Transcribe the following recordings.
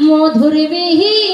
মধুর বিহীন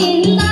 in